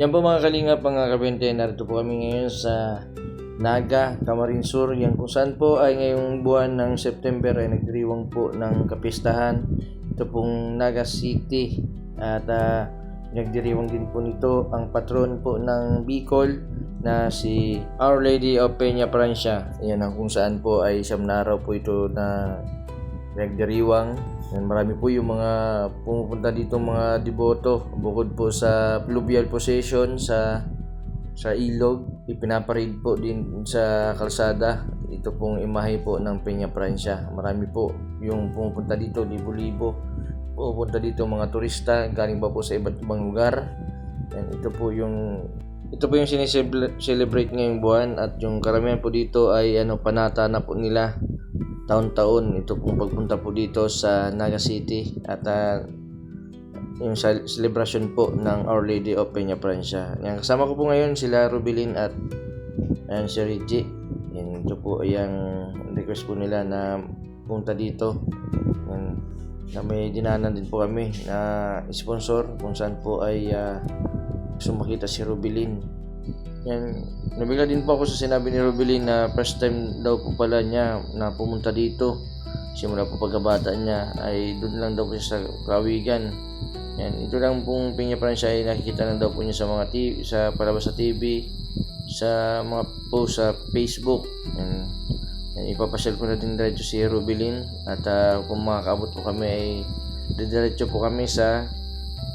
Yan po mga kalingap, mga kabente, narito po kami ngayon sa Naga, Camarines Sur, yan kung saan po ay ngayong buwan ng September ay nagdiriwang po ng kapistahan. Ito pong Naga City at ah, nagdiriwang din po nito ang patron po ng Bicol na si Our Lady of Peña Francia. Yan ang kung saan po ay siyam araw po ito na nagdiriwang. Yan, marami po yung mga pumupunta dito mga deboto bukod po sa fluvial procession sa sa ilog, ipinaparade po din sa kalsada. Ito pong imahe po ng Peña Francia. Marami po yung pumupunta dito, libo-libo. Pupunta dito mga turista, galing pa po sa iba't ibang lugar. Yan, ito po yung ito po yung sineselebrate ngayong buwan at yung karamihan po dito ay ano panata na po nila taon-taon ito pong pagpunta po dito sa Naga City at ah, yung cel- celebration po ng Our Lady of Peña Francia. Yan, kasama ko po ngayon sila Rubilin at ayan, si Reggie. Yan, ito po yung request po nila na punta dito. Yan, na may dinanan din po kami na sponsor kung saan po ay uh, gusto makita si Rubilin. Yan, nabigla din po ako sa sinabi ni Rubilin na first time daw po pala niya na pumunta dito. Simula po pagkabata niya ay doon lang daw po siya sa Kawigan. Yan, ito lang pong Pinya Francia ay nakikita lang daw po niya sa mga TV, sa palabas sa TV, sa mga post sa Facebook. Yan, yan ipapasyal ko na din diretso si Rubilin at ah, kung makakaabot po kami ay didiretso po kami sa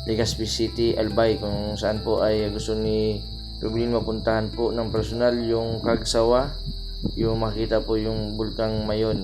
Legazpi City, Albay kung saan po ay gusto ni Rubilin mapuntahan po ng personal yung Kagsawa, yung makita po yung Bulkang Mayon.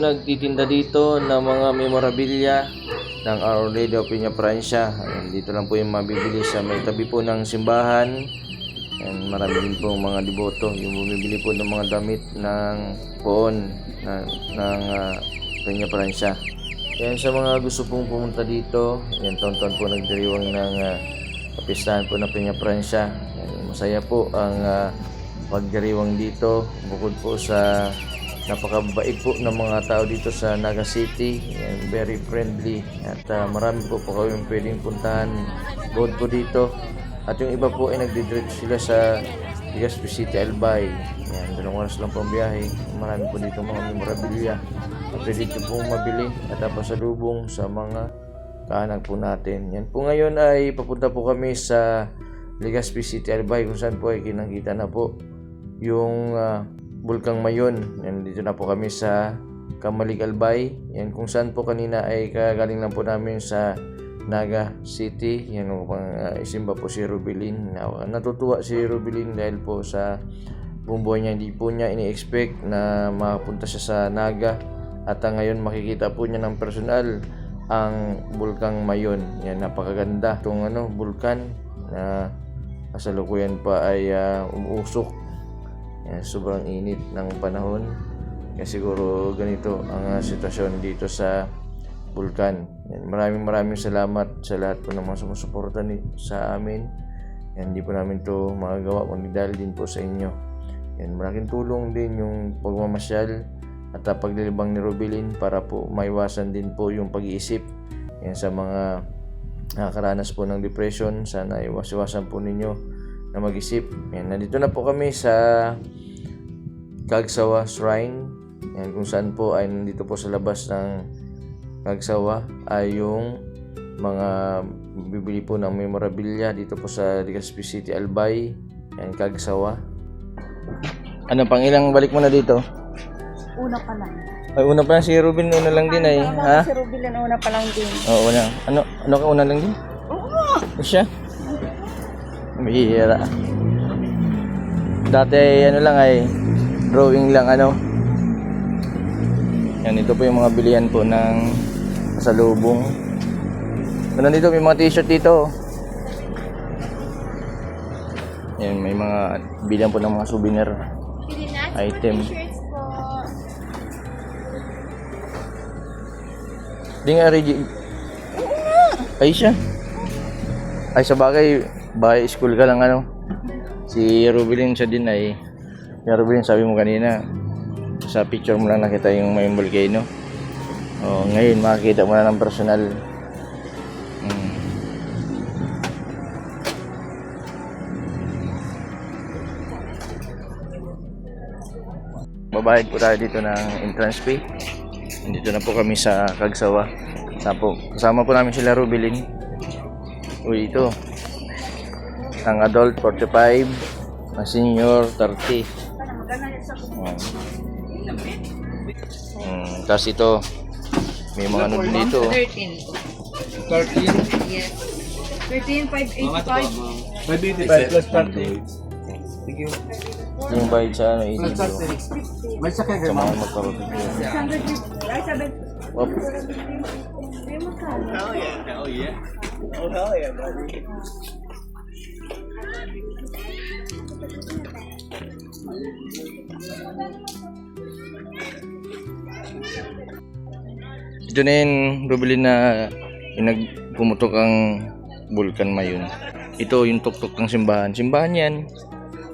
Nagtitinda dito ng mga memorabilia ng Our Lady of Peña Francia. Dito lang po yung mabibili sa may tabi po ng simbahan. Ayan, marami din po mga deboto yung bumibili po ng mga damit ng poon na, ng uh, Peña Francia. Ayan, sa mga gusto pong pumunta dito, ayan, taon-taon po nagdiriwang ng uh, kapistahan po ng Peña Francia. Masaya po ang uh, pagdiriwang dito bukod po sa napakabait po ng mga tao dito sa Naga City. And very friendly. At ah, marami po po kami pwedeng puntahan bukod po dito. At yung iba po ay nagdidiretso sila sa Legazpi City Albay. Yan, dalawang oras lang po ang biyahe. Marami po dito mga memorabilia at pwede dito po mabili at pasalubong sa mga kaanak po natin. Yan po ngayon ay papunta po kami sa Legazpi City Albay kung saan po ay kinangkita na po yung ah, Bulkang Mayon. Yan, dito na po kami sa Kamalig Albay. Yan kung saan po kanina ay kagaling lang po namin sa Naga City. Yan po pang uh, isimba po si Rubilin. Na, natutuwa si Rubilin dahil po sa buong buhay niya hindi po niya ini-expect na makapunta siya sa Naga. At uh, ngayon makikita po niya ng personal ang Bulkang Mayon. Yan napakaganda. Itong ano, bulkan na kasalukuyan pa ay uh, umuusok yan, sobrang init ng panahon. Kaya siguro ganito ang uh, sitwasyon dito sa bulkan. Yan, maraming maraming salamat sa lahat po ng mga sumusuporta ni, sa amin. Yan, hindi po namin to magagawa kundi dahil din po sa inyo. Yan, malaking tulong din yung pagmamasyal at uh, paglilibang ni Rubilin para po maiwasan din po yung pag-iisip yan, sa mga nakakaranas po ng depression. Sana iwas-iwasan po ninyo na mag-isip. Yan, nandito na po kami sa Kagsawa Shrine. Yan, kung saan po ay nandito po sa labas ng Kagsawa ay yung mga bibili po ng memorabilia dito po sa Legazpi City, Albay. Yan, Kagsawa. Ano, pang ilang balik mo na dito? Una pa lang. Ay, una pa lang si Ruben, una lang din ay. Ha? Si Rubilan una pa lang din. Oo, una. Ano, ano ka una lang din? Oo. Siya? Bihira. Dati ano lang ay drawing lang ano. Yan, ito po yung mga bilihan po ng salubong. So, nandito may mga t-shirt dito. Yan, may mga bilihan po ng mga souvenir item. Shirts po. Di nga, Reggie. Ay siya. Ay sa bagay, bahay school ka lang ano. Si Rubilin siya din ay. Si Rubilin sabi mo kanina, sa picture mo lang nakita yung may volcano. Oh, ngayon makikita mo na ng personal. Mm. Babayad po tayo dito ng entrance fee. Nandito na po kami sa Kagsawa. Tapo, kasama po namin sila Rubilin. Uy, ito. Ang adult 45, ang senior 30. Oh. Mm, tapos ito, may mga ano dito. 13. 13? Yes. 13, 585. 585 plus 30. Yung bayad sa ano, EDO. May sakay Sa mga magkaroon. 650. Ay, sabi. Op. Ito na yun, Rubilin na pinagpumutok ang Vulcan Mayon. Ito yung tuktok ng simbahan. Simbahan yan.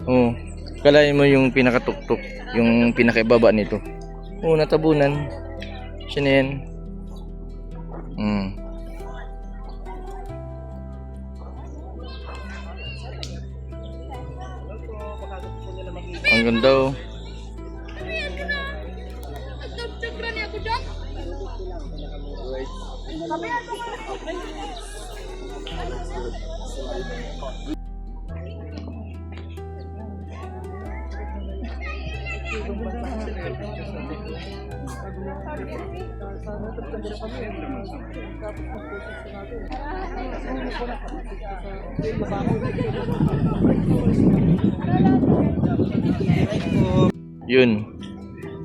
Oh, kalahin mo yung pinakatuktok, yung pinakaibaba nito. Oh, natabunan. Siya na yan. Hmm. Ganda oh. Yun.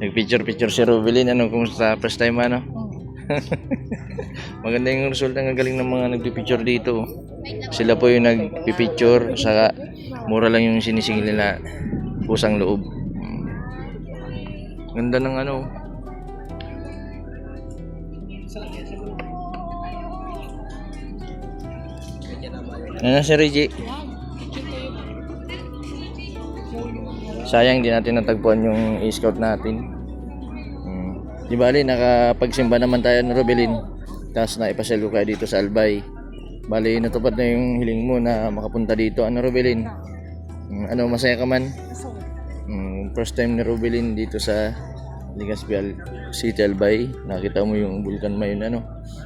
Nag-picture-picture si Rubilin. Ano, kumusta? First time ano? Maganda yung result ng galing ng mga nagpipicture dito. Sila po yung nagpipicture. Saka mura lang yung sinisingil nila pusang loob. Mm. Ganda ng ano. Ano si Reggie? Sayang di natin natagpuan yung e-scout natin. Hmm. Di bali, nakapagsimba naman tayo ng Robelin. Tapos naipasal ko kayo dito sa Albay. Bali, natupad na yung hiling mo na makapunta dito. Ano Robelin? Hmm, ano, masaya ka man? Hmm, first time ni Robelin dito sa Legazpi Al- City Albay. Nakita mo yung Vulcan Mayon ano.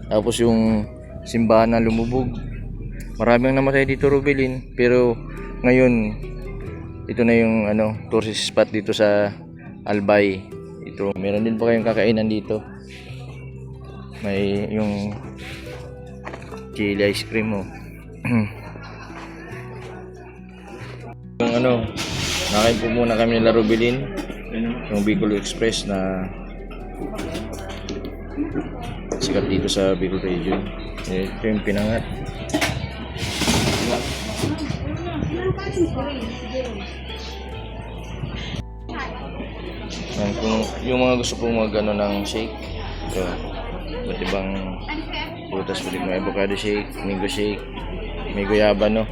Tapos yung simbahan na lumubog. Maraming namatay dito Robelin. Pero ngayon, ito na yung ano tourist spot dito sa Albay. Ito meron din po kayong kakainan dito. May yung chili ice cream oh. Yung ano nakain po muna kami nila Rubilin. Yung Bicol Express na sikat dito sa Bicol region. Ito yung pinangat Yan, kung yung mga gusto pong mag ano ng shake, ito, iba't ibang prutas pwede may avocado shake, mango shake, may guyaba no.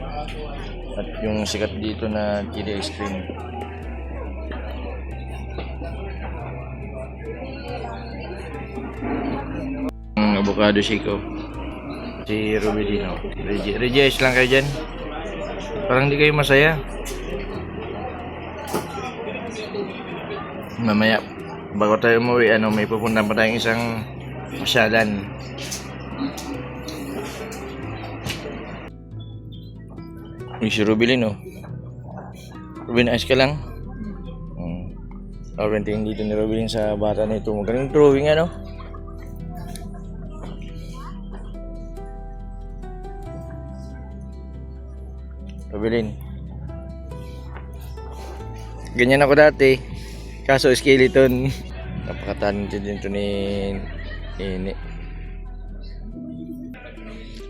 At yung sikat dito na chili ice cream. Avocado shake oh. Si Ruby Dino. Regi, Regi, ayos lang kayo dyan. Parang di kayo masaya. Mamaya, bago tayo umuwi, ano, may pupunta pa tayong isang pasyalan. Uy, si Rubilin, oh. Rubilin, ayos ka lang? Hmm. Tingin dito ni Rubilin sa bata nito. Magaling drawing, ano? Rubilin. Ganyan ako dati. Kaso skeleton. Napaka-talented din to ni Ini.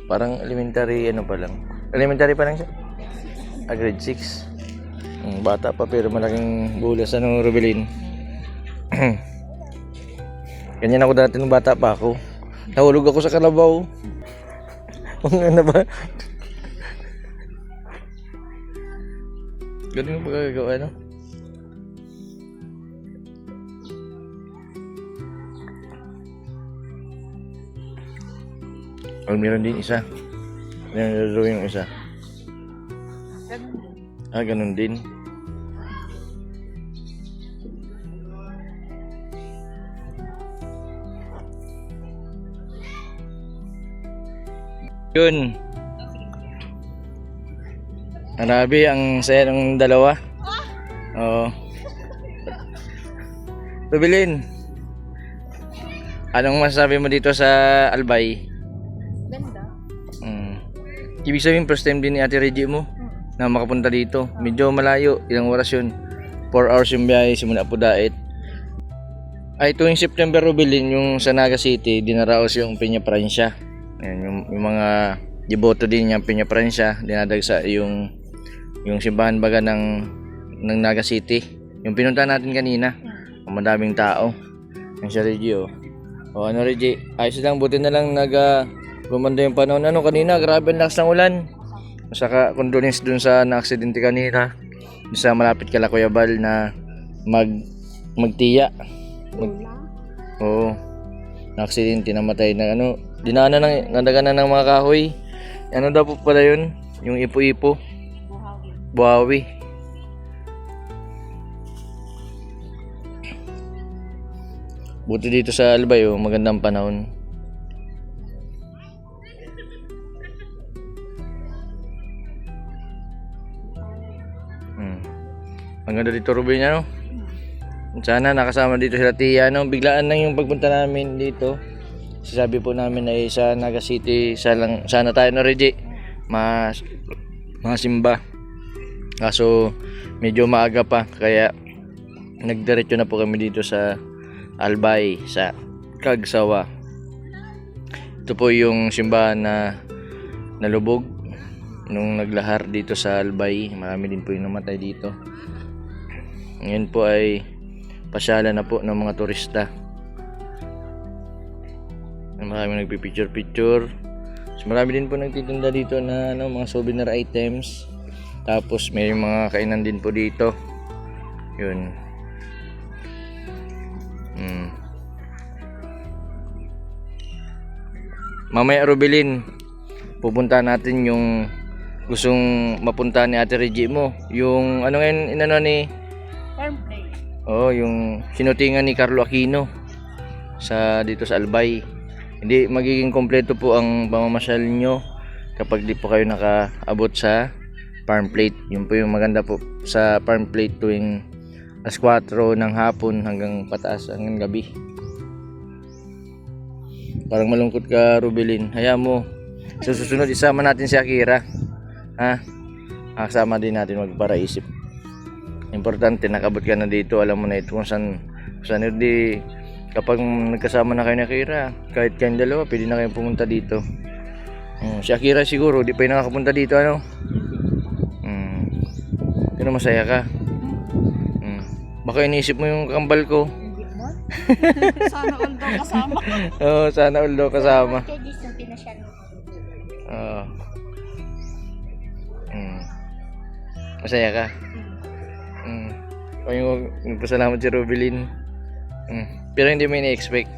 Parang elementary ano pa lang. Elementary pa lang siya. Ah, grade 6. Mm, bata pa pero malaking bulas ano Rubelin. Ganyan ako dati nung bata pa ako. Nahulog ako sa kalabaw. Ang ano ba? Ganun yung pagkagawa, no? Oh, meron din isa. Meron yung isa. Ah, ganun din. Yun. Arabi, ang saya ng dalawa. Oo. Rubilin. Anong masasabi mo dito sa Albay? Ganda. Mm. Ibig sabihin first time din ni Ate Reggie mo na makapunta dito. Medyo malayo, ilang oras yun. 4 hours yung biyahe simula po dait. Ay tuwing September Rubilin yung sa Naga City, dinaraos yung Peña Francia. Yan, yung, yung mga deboto din yung Peña Francia, dinadagsa yung yung simbahan baga ng ng Naga City. Yung pinunta natin kanina, ang madaming tao. Yan siya Reggie oh. O ano Reggie, ayos lang, buti na lang nag ah, gumanda yung panahon. Ano kanina, grabe ang lakas ng ulan. Saka condolence dun sa na-aksidente kanina. Sa malapit kala Kuya Bal na mag magtiya. Mag, oo. Na-aksidente, namatay na ano. Dinaanan ng, nadaganan ng mga kahoy. Ano daw po pala yun? Yung ipo-ipo. Buhawi. Buti dito sa Albay, oh, magandang panahon. Hmm. Ang ganda dito, Ruben, ano? Sana nakasama dito sila Tia, no? Biglaan lang yung pagpunta namin dito. Sasabi po namin ay sa Naga City, sa lang, sana tayo na Reggie. Mas, mga simba. Kaso, medyo maaga pa, kaya nagdiretso na po kami dito sa Albay, sa Kagsawa. Ito po yung simbahan na nalubog nung naglahar dito sa Albay. Marami din po yung namatay dito. Ngayon po ay pasyala na po ng mga turista. Marami nagpipicture-picture. So, marami din po nagtitinda dito na ano, mga souvenir items. Tapos may mga kainan din po dito. Yun. Mm. Mamaya Rubilin, pupunta natin yung gustong mapunta ni Ate Reggie mo. Yung ano ngayon inano ni Farm play. Oh, yung sinutingan ni Carlo Aquino sa dito sa Albay. Hindi magiging kompleto po ang pamamasyal nyo kapag di po kayo nakaabot sa farm plate. Yun po yung maganda po sa farm plate tuwing alas 4 ng hapon hanggang pataas hanggang gabi. Parang malungkot ka, Rubilin. Hayaan mo. Sa susunod, isama natin si Akira. Ha? Ah, Kasama din natin magparaisip. Importante, nakabot ka na dito. Alam mo na ito kung saan, kung saan yun, di, kapag nagkasama na kayo ni Akira, kahit kayong dalawa, pwede na kayong pumunta dito. Hmm, si Akira siguro, di pa yung nakakapunta dito, ano? Hmm. Pero masaya ka. Hmm. Baka iniisip mo yung kambal ko. Hindi mo? Sana all daw kasama. Oo, sana all daw kasama. Kaya di yung pinasyal mo. Oo. Mm. Masaya ka? Mm. O yung nagpasalamat si Rubilin. Mm. Pero hindi mo ini-expect.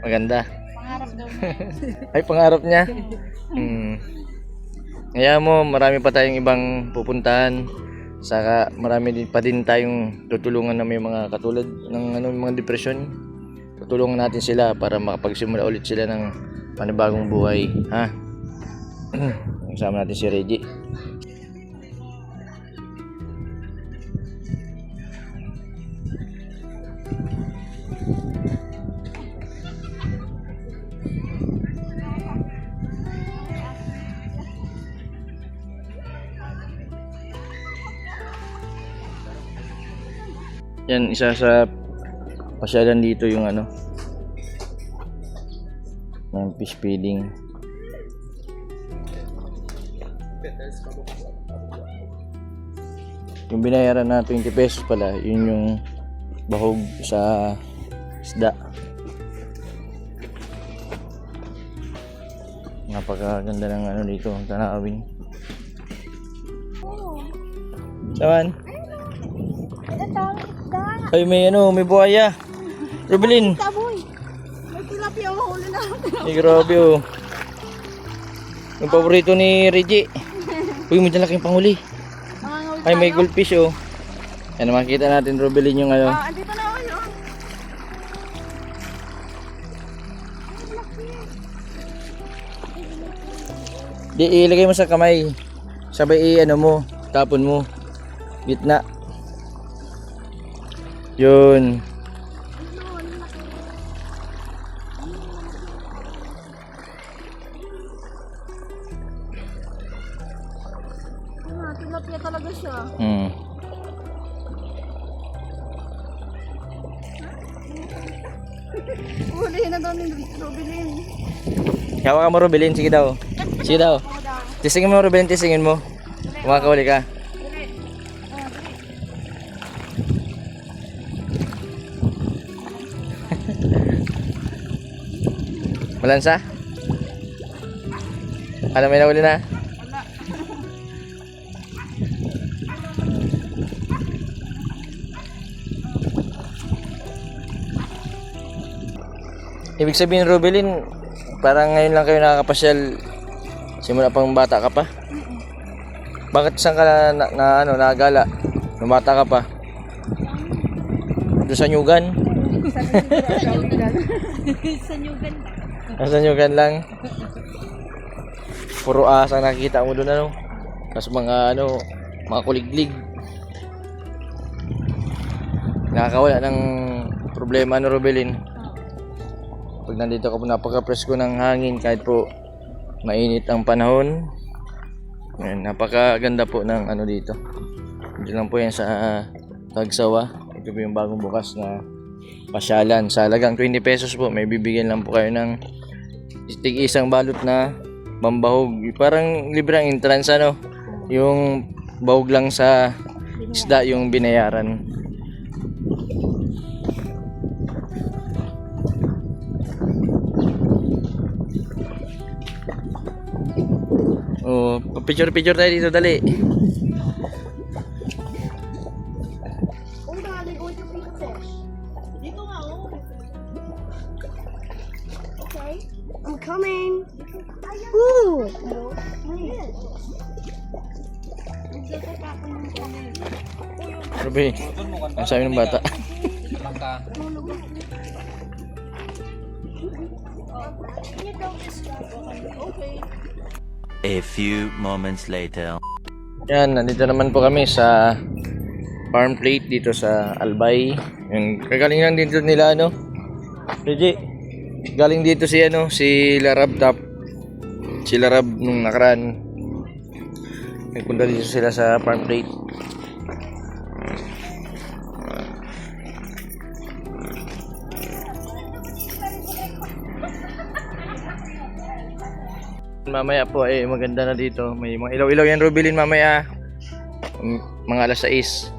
Maganda. Pangarap daw mo. Ay, pangarap niya. Mm. Kaya mo, marami pa tayong ibang pupuntahan. Saka marami din pa din tayong tutulungan na may mga katulad ng ano, mga depresyon. Tutulungan natin sila para makapagsimula ulit sila ng panibagong buhay. Ha? Kasama natin si Reggie. Yan, isa sa pasyalan dito yung ano, yung fish feeding. Yung binayaran na 20 pesos pala, yun yung bahog sa isda. Napakaganda ng ano dito, ang tanawin. Saan? Ay, may ano, may buhaya. Rubilin. Taboy! May tilapia ang huli na. Ay, grabe oh. Yung paborito ni Reggie. Uy, may laking panghuli. Ay, may goldfish oh. Yan, makikita natin, Rubilin, yung ano. Ah, andito na ako yun. Di, ilagay mo sa kamay. Sabay i, ano mo, tapon mo. Gitna. Yun. Ah, tilapia talaga siya. Hmm. Huli na daw ni Rubilin. Hawa ka mo, Rubilin. Sige daw. Sige daw. Tisingin mo, Rubilin. Tisingin mo. Kumakahuli ka. Malansa? Ano, may nahuli na? Ibig sabihin, Rubilin, parang ngayon lang kayo nakakapasyal simula pang bata ka pa? Bakit saan ka na, na, na ano, nagala? Nung bata ka pa? Doon sa Nyugan? Sa Nyugan. Nasa Nyugan lang? Puro asang nakikita mo doon ano? Tapos mga ano, mga kuliglig. Nakakawala ng problema no Robelin. Pag nandito ka po napaka-presko ng hangin kahit po mainit ang panahon. Ayan, napakaganda po ng ano dito. Dito lang po yan sa uh, Tagsawa. Ito po yung bagong bukas na pasyalan. Sa halagang 20 pesos po, may bibigyan lang po kayo ng tig isang balot na bambahog. Parang libre ang entrance ano. Yung bahog lang sa isda yung binayaran. Oh, picture-picture tayo dito, dali. Oh. Okay. I'm coming. Ooh. Sabi, ang sabi ng bata. Okay. A few moments later. Yan, nandito naman po kami sa farm plate dito sa Albay. Yung kagaling lang dito nila ano. Reggie, galing dito si ano, si Larab Tap. Si Larab nung nakaraan. Nagpunta dito sila sa farm plate. Mamaya po ay maganda na dito. May mga ilaw-ilaw yan Rubilin mamaya. M- Mga alas 6.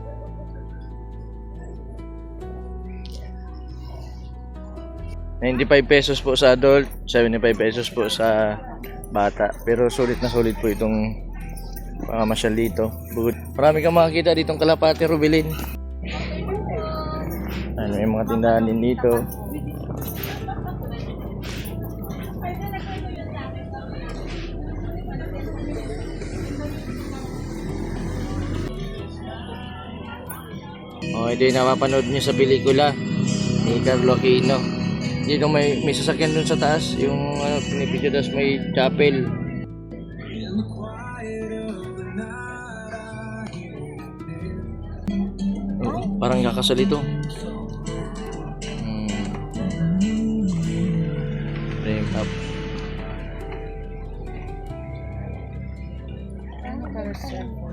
$95 pesos po sa adult, 75 pesos po sa bata. Pero sulit na sulit po itong mga masyal dito. Bukod, marami kang makakita ditong kalapati, Rubilin. Ano, may mga tindahan din dito. Oh, ito yung napapanood niyo sa pelikula ni Carlo Aquino. Dito may, may sasakyan dun sa taas, yung ano, pinipidyo tapos may chapel. Oh, parang kakasal ito. Hmm. Frame up. Hmm.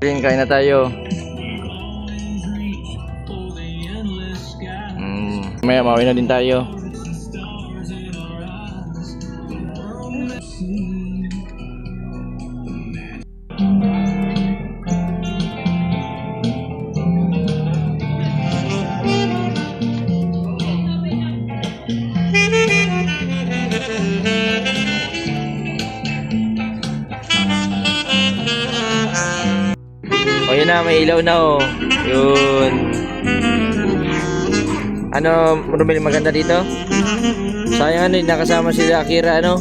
Rin, kain na tayo. Oh. Mm, maya mauwi na din tayo. Na, may ilaw na oh. Yun. Ano, Romel, maganda dito? Sayang ano, nakasama si Akira, ano?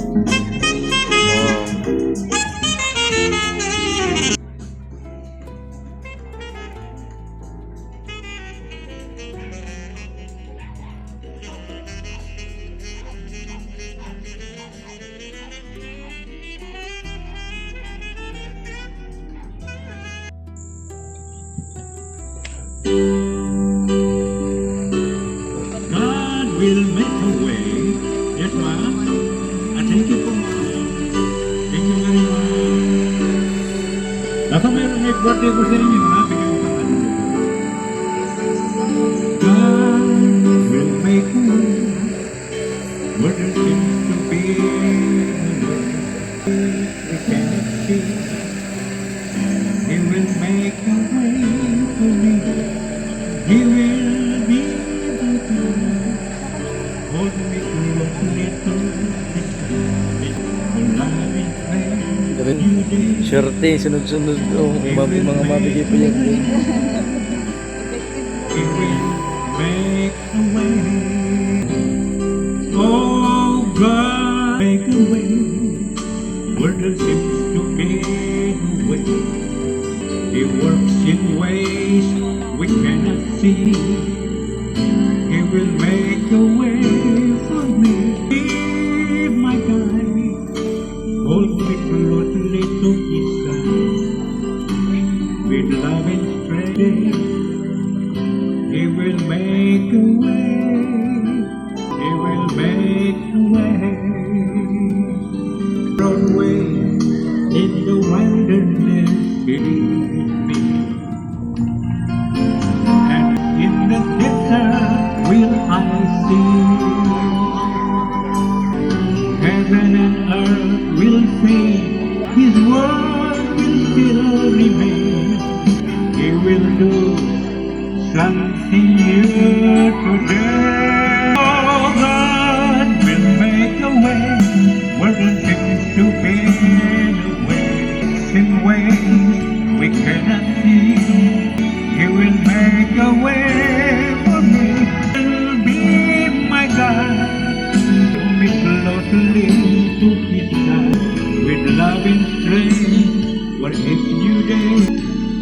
Swerte, sunod-sunod oh, mga, mga mabigay pa yan. Oh God, make a way where there to be way. He works in ways we cannot.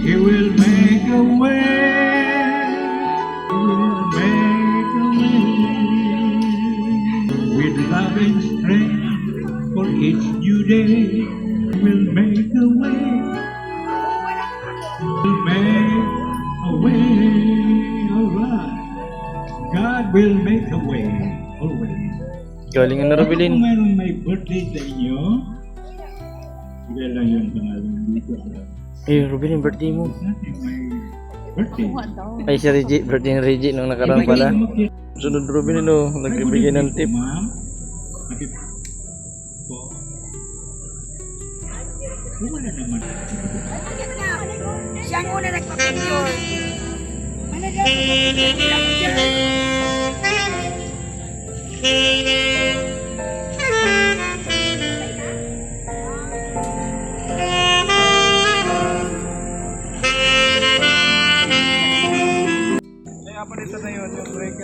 He will make a way. He will make a way with love and strength. For each new day, He will make a way. Will make a way. Alright. God will make a way always. Galing na Kung Robilin. mayroong may birthday sa inyo, bigay lang yung pangalan dito. Eh, Robilin, birthday mo. Birthday. Ay, si Reggie, birthday ni Reggie nung nakaraan pala. Sunod Robilin, oh, nagbibigay ng tip. Wala naman. Siya ang una nagpa-picture.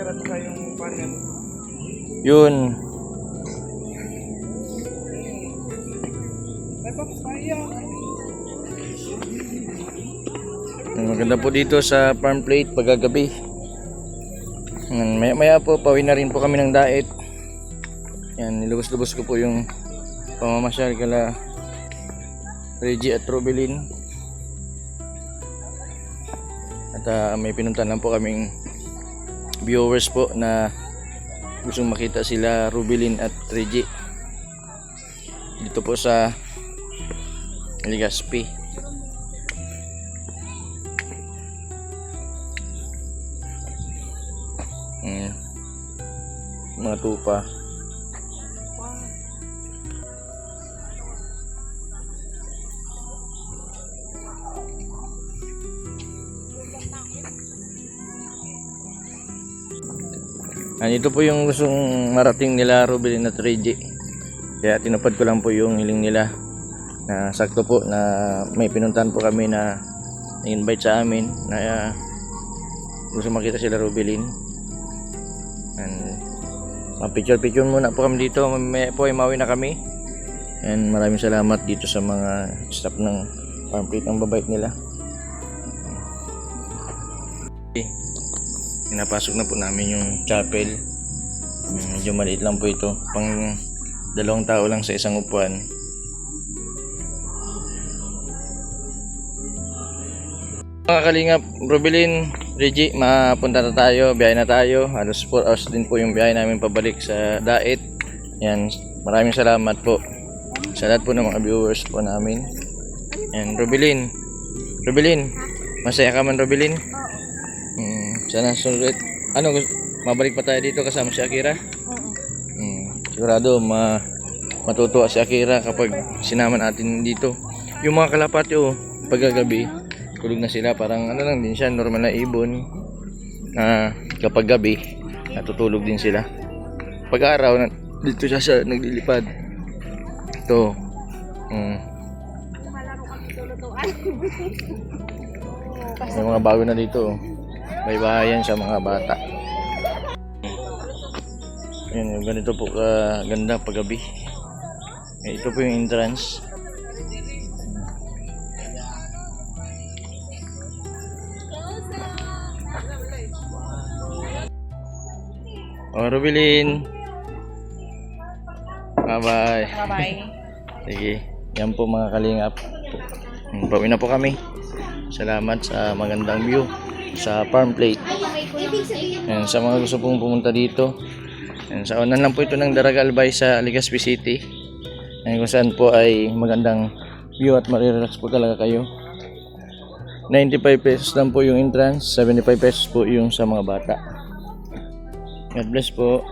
Ano Yun. Ang maganda po dito sa farm plate pagkagabi. Yan, maya maya po, pauwi na rin po kami ng daet. Yan, nilubos-lubos ko po yung pamamasyal kala Reggie at Robelin. At ah, may pinuntahan lang po kaming viewers po na gustong makita sila Rubilin at Reggie. Dito po sa Legazpi. Mm. Mga tupa. Andito po yung gustong marating nila Rubilin at Reggie. Kaya tinupad ko lang po yung hiling nila. Na sakto po na may pinuntahan po kami na invite sa amin na uh, gusto makita sila Rubilin. And picture picture muna po kami dito. May po ay mauwi na kami. And maraming salamat dito sa mga staff ng plate ang babait nila. Pinapasok na po namin yung chapel. Mm, Medyo maliit lang po ito. Pang dalawang tao lang sa isang upuan. Mga kalingap, Rubilin, Reggie, mapunta na tayo, biyahe na tayo. Alas 4 hours din po yung biyahe namin pabalik sa Daet. Yan, maraming salamat po sa lahat po ng mga viewers po namin. Yan, Rubilin. Rubilin, masaya ka man Rubilin? Hmm, sana sulit. Ano, mabalik pa tayo dito kasama si Akira? Hmm, sigurado ma matutuwa si Akira kapag sinama natin dito. Yung mga kalapati oh, pagkagabi, tulog na sila. Parang ano lang din siya, normal na ibon. Na kapag gabi, natutulog din sila. Pag araw, na, dito siya, siya naglilipad. Ito. Hmm. May mga bago na dito. oh. May bahayan sa mga bata. Yung ganito po ka ganda paggabi. Eh, ito po yung entrance. Oh, Rubilin. Bye-bye. Bye-bye. Sige, yan po mga kalingap. Pauwi na po kami. Salamat sa magandang view sa farm plate. Yan, sa mga gusto pong pumunta dito. Yan, sa unan lang po ito ng Daragal Bay sa Legazpi City. Yan, kung saan po ay magandang view at marirelax po talaga kayo. 95 pesos lang po yung entrance, 75 pesos po yung sa mga bata. God bless po.